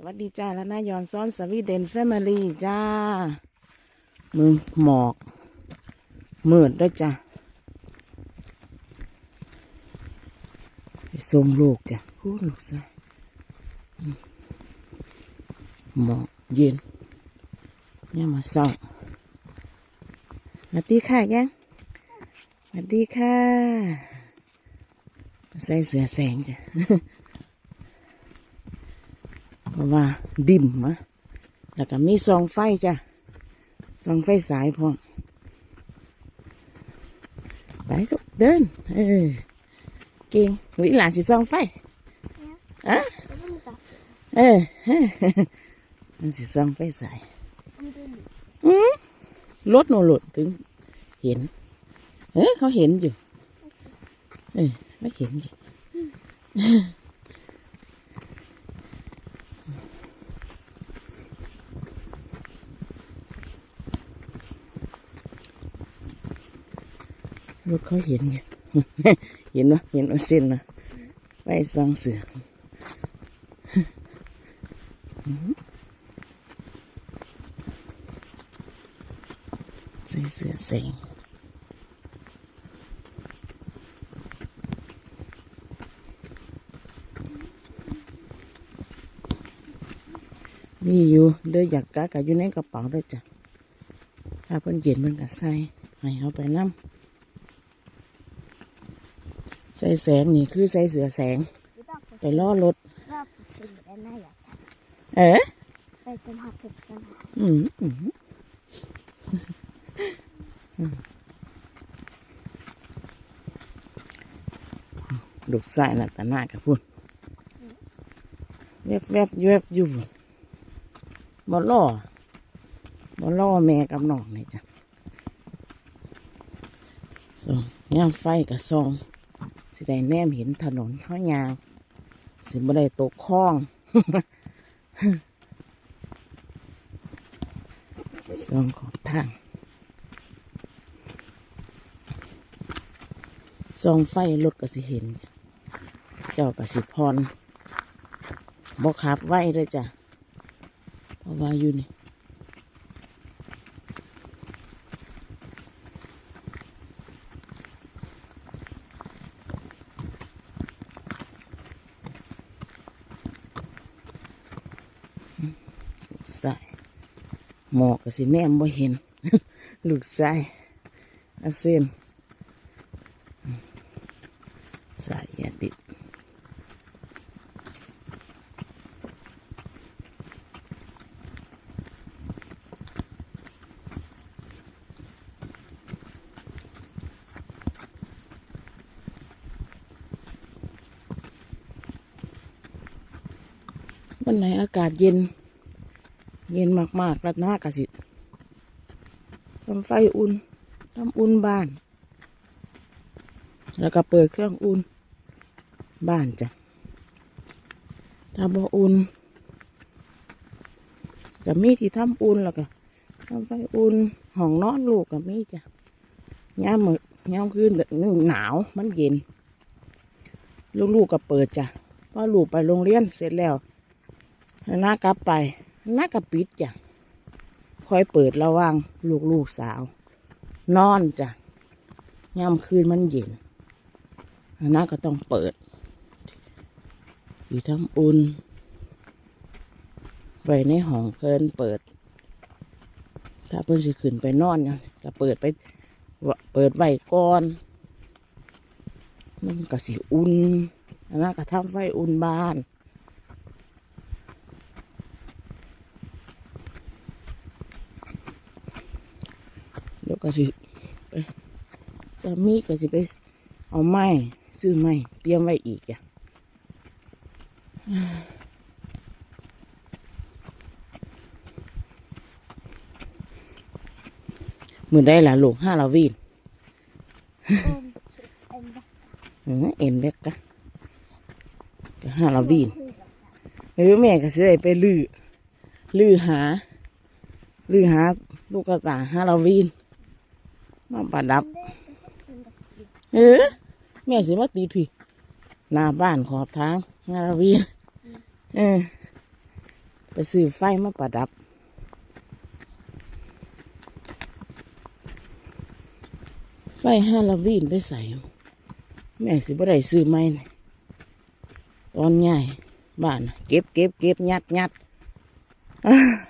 สวัสดีจ้าแล้วนายอนซ้อนสวีเดนแฟมิลี่จ้ามึงหมอกมืดด้วยจ้ะไปส่งลูกจ้ะพูดลูกซะหมอกเย็นเนี่ยมาส่องสวัสดีค่ะยังสวัสดีค่ะ ใส่เสื้อแสงจ้าะ ว่าดิ่มมะแล้วก็มีซองไฟจ้ะซองไฟสายพร้อมไปก็เดิน เออ เก่งวิหลานสิซองไฟอะเออมันสิซองไฟสายอืมรถโนรถถึง เห็น เออเขาเห็นอยู่ เออไม่เห็นอยู่ รถเขาเห็นอยู่เห็นวะเห็นว่าเส้นนะไว้ซองเสือใส่เสือแสงมีอยู่เด้ออยากกะกะอยู่ในกระเป๋าด้วยจ้ะถ้าเพิ่นเย็นเพิ่นก็ใส่ให้เอาไปน้ำ ใส่แสงนี่คือใส่เสือแสง ไปล่อรถ Bra på sidorna jag เอ๋ kan. Den här tusen. อืมอืมลูกสายน่ะตาหน้ากับพุ่นแวบแวบๆแวบอยู่พุ่นบ่ล่อบ่ล่อแม่กับน้องนี่จ้ะส่องย่ามไฟกับซอง สิได้แนมเห็นถนนเขายาง สิบ่ได้ตกคลอง สองของทางสองไฟรถก็สิเห็น เจ้าก็สิพรบอกขับไว้เลยจ้ะเพราะว่าอยู่นี่ สายหมอกสิแนมบ่เห็น ลูกสายอาเซนสายยาติดวันไหนอากาศเย็น เย็นมากๆรัดหน้ากะสิทำไฟอุ่นทำอุ่นบ้าน แล้วก็เปิดเครื่องอุ่น บ้านจ้ะถ้าบ่อุ่นก็มีที่ทำอุ่นแล้วก็ทำไฟอุ่นห้องนอนลูกก็มีจ้ะย่ามมือย่ามคืนแบบนี้หนาวมันเย็น ลูกๆก็เปิดจ้ะพอลูกไปโรงเรียนเสร็จแล้วหน้ากลับไป น้ากระปิดจ้ะคอยเปิดระว่างลูกลูกสาว นอนจ้ะย่ำคืนมันเย็นหน้าก็ต้องเปิดอยู่ทำอุ่นไว้ในห้องเพิ่นเปิด ถ้าเพิ่นสิขึ้นไปนอนเนี่ยก็เปิดไปเปิดไว้ก่อนมันก็สิอุ่นนนั้นก็ทำไฟอุ่นบ้าน เดี๋ยว ก็สิไปสามีก็สิไปเอาไม้ซื้อไม้เตรียมไว้อีกอะมือได้ละลูกห้าลาวีนเอ็นเล็กกะก็ห้าลาวีนเออแม่ก็สิได้ไปลือลือหาลือหาลูกกระตาห้าลาวีน มาประดับ เออแม่สิมาตีพี่หน้าบ้านขอบทางงาวีเออไปซื้อไฟมาประดับไฟฮาโลวีนไปใส่ แม่สิบ่ได้ซื้อไหมนี่ตอนใหญ่บ้าน เก็บเก็บเก็บยัดยัด อะอืมอืม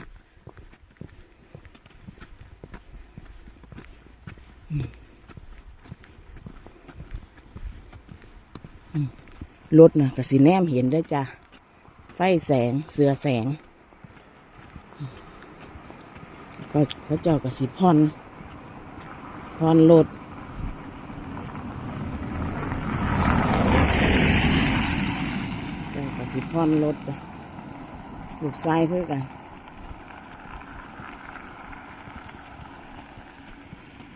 รถนะกสิแนมเห็นได้จ้ะ ไฟแสงเสือแสง ก็เขาเจ้ากสิพอนพอนรถเจ้ากสิพอนรถจ้ะลูกชายเพื่อกัน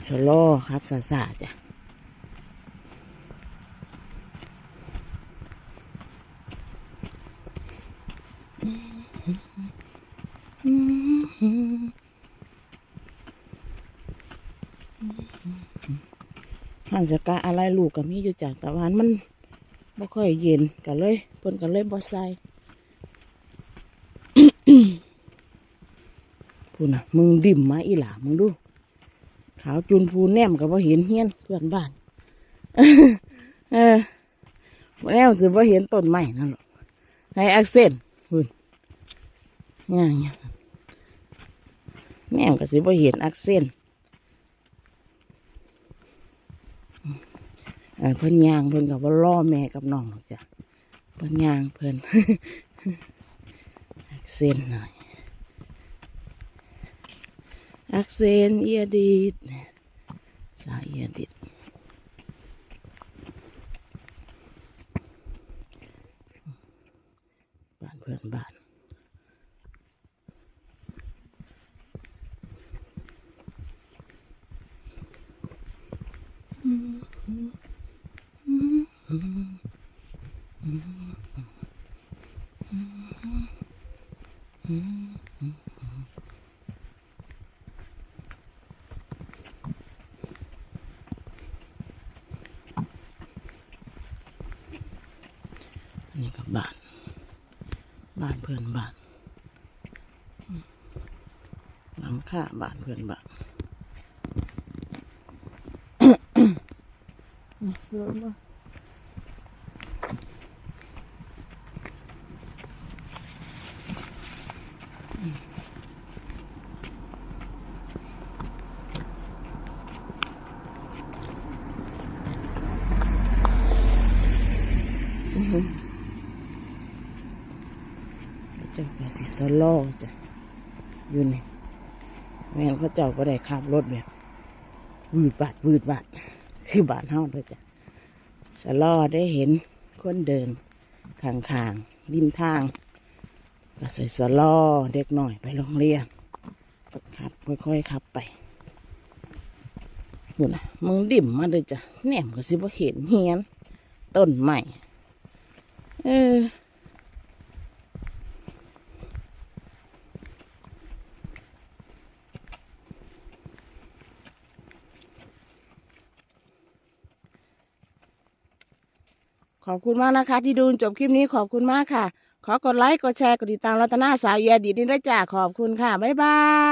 ชะลอครับสาสาจ้ะหันสกาอะไรลูกกับมีอยู่จากตะวันมันบ่ค่อยเย็นกันเลยเพิ่นกันเลยบ่ใส่พูน่ะ มึงดิ่มมาอีหล่ามึงดู ขาวจุนพูแนมกับว่าเห็นเฮียนเพื่อนบ้าน เออแนวสิว่าเห็นต้นไม้นั่นหรอกในอักเซนพูนย่างเนี่ยแนมก็สิว่าเห็นอักเซนอันเพิ่นยางเพิ่นกับว่าล่อแม่กับน้องจ้ะเพิ่นยางเพิ่นอักเซนหน่อย อักเซนเอียดิดสายเอียดิดบ้านเพื่อนบ้าน อั นี่กับบ้าน บ้านเพื่อนบ้านอืมหลังค่าบ้านเพื่อนบ้านเยอะมากเจ้า ก็สิสโลอจ้ะอยู่นี่แม่นเขาเจ้าก็ได้ขับรถแบบวืดวัดวืดวัด คือบ้านเฮาเลยจ้ะสลอได้เห็นคนเดินข้างๆริมทาง ก็ใส่สลอเด็กหน่อยไปโรงเรียนขับค่อยๆขับไปดูนะมึงดิ่มมาเลยจ้ะแหนมก็สิบ่เห็นเฮียนต้นใหม่เออ อบคุณมากนะคะ ที่ดูจบคลิปนี้ขอบคุณมากค่ะ ขอกดไลค์กดแชร์กดติดตามรัตนาสาวเอียดีนี่ด้วยจ้าขอบคุณค่ะบ๊ายบาย